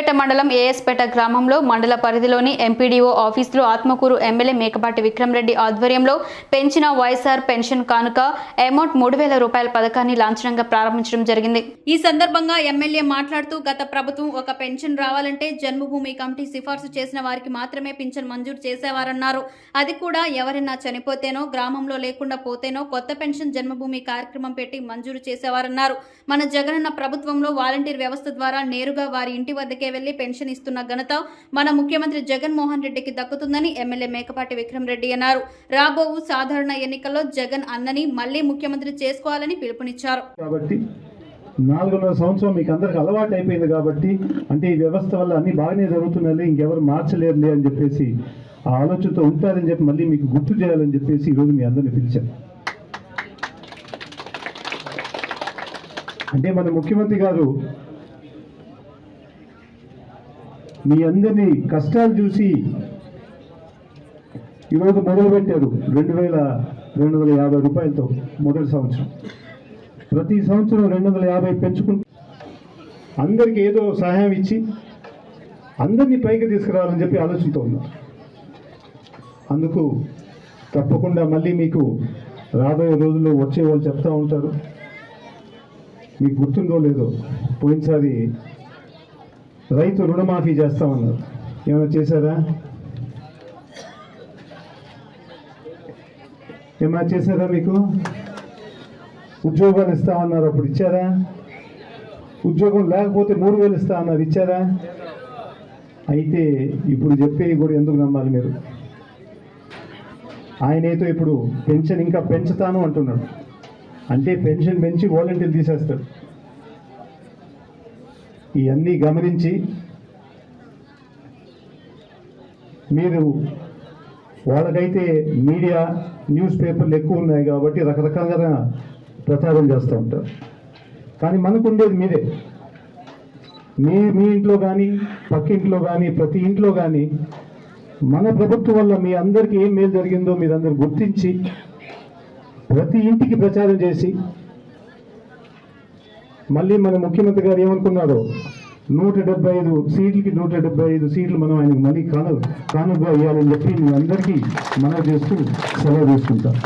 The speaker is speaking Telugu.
సూర్యాపేట మండలం ఏఎస్పేట గ్రామంలో మండల పరిధిలోని ఎంపీడీఓ ఆఫీసులో ఆత్మకూరు ఎమ్మెల్యే మేకపాటి విక్రమరెడ్డి ఆధ్వర్యంలో పెంచిన వైఎస్ఆర్ పెన్షన్ కానుక అమౌంట్ మూడు వేల రూపాయల పథకాన్ని లాంఛనంగా ప్రారంభించడం జరిగింది. ఈ సందర్భంగా ఎమ్మెల్యే మాట్లాడుతూ గత ప్రభుత్వం ఒక పెన్షన్ రావాలంటే జన్మభూమి కమిటీ సిఫార్సు చేసిన వారికి మాత్రమే పింఛన్ మంజూరు చేసేవారన్నారు. అది కూడా ఎవరైనా చనిపోతేనో గ్రామంలో లేకుండా పోతేనో కొత్త పెన్షన్ జన్మభూమి కార్యక్రమం పెట్టి మంజూరు చేసేవారన్నారు. మన జగనన్న ప్రభుత్వంలో వాలంటీర్ వ్యవస్థ ద్వారా నేరుగా వారి ఇంటి వద్దకే వెళ్ళి పెన్షన్ ఇస్తున్న ఘనత మన ముఖ్యమంత్రి జగన్మోహన్ రెడ్డికి దక్కుతుందని ఎమ్మెల్యే మేకపాటి విక్రమ్ రెడ్డి అన్నారు. రాబోవు సాధారణ ఎన్నికల్లో జగన్ అన్నని మళ్ళీ ముఖ్యమంత్రి చేసుకోవాలని పిలుపునిచ్చారు. కాబట్టి నాలుగున్నర సంవత్సరం మీకు అందరికి అలవాటు అయిపోయింది కాబట్టి అంటే ఈ వ్యవస్థ వల్ల అన్ని బాగానే జరుగుతున్నాయి ఇంకెవరు మార్చలేరులే అని చెప్పేసి ఆ ఆలోచనతో ఉంటారని చెప్పి మళ్ళీ మీకు గుర్తు చేయాలని చెప్పేసి ఈరోజు మీ అందరిని పిలిచాను అంటే మన ముఖ్యమంత్రి గారు మీ అందరినీ కష్టాలు చూసి ఈరోజు మొదలుపెట్టారు రెండు వేల రెండు వందల యాభై రూపాయలతో మొదటి సంవత్సరం. ప్రతి సంవత్సరం రెండు వందల యాభై పెంచుకుంటూ అందరికీ ఏదో సహాయం ఇచ్చి అందరినీ పైకి తీసుకురావాలని చెప్పి ఆలోచనతో ఉన్నా. అందుకు తప్పకుండా మళ్ళీ మీకు రాబోయే రోజుల్లో వచ్చే వాళ్ళు చెప్తా ఉంటారు. మీకు గుర్తుందో లేదో పోయినసారి రైతు రుణమాఫీ చేస్తామన్నారు. ఏమైనా చేశారా? ఏమైనా చేశారా మీకు? ఉద్యోగాలు ఇస్తామన్నారు అప్పుడు ఇచ్చారా? ఉద్యోగం లేకపోతే మూడు వేలు ఇస్తా అన్నారు ఇచ్చారా? అయితే ఇప్పుడు చెప్పేవి కూడా ఎందుకు నమ్మాలి మీరు? ఆయనైతే ఇప్పుడు పెన్షన్ ఇంకా పెంచుతాను అంటున్నాడు. అంటే పెన్షన్ పెంచి వాలంటీర్ తీసేస్తాడు. ఇవన్నీ గమనించి మీరు వాళ్ళకైతే మీడియా న్యూస్ పేపర్లు ఎక్కువ ఉన్నాయి కాబట్టి రకరకాలుగా ప్రచారం చేస్తూ ఉంటారు. కానీ మనకు ఉండేది మీరే. మీ మీ ఇంట్లో కానీ పక్కింట్లో కానీ ప్రతి ఇంట్లో కానీ మన ప్రభుత్వం వల్ల మీ అందరికీ ఏం మేలు జరిగిందో మీరందరూ గుర్తించి ప్రతి ఇంటికి ప్రచారం చేసి మళ్ళీ మన ముఖ్యమంత్రి గారు ఏమనుకున్నారో నూట డెబ్బై ఐదు సీట్లకి నూట డెబ్బై ఐదు సీట్లు మనం ఆయనకు మళ్ళీ కాను కానుగా ఇవ్వాలని చెప్పి మీ అందరికీ మనం చేస్తూ సెలవు తీసుకుంటాం.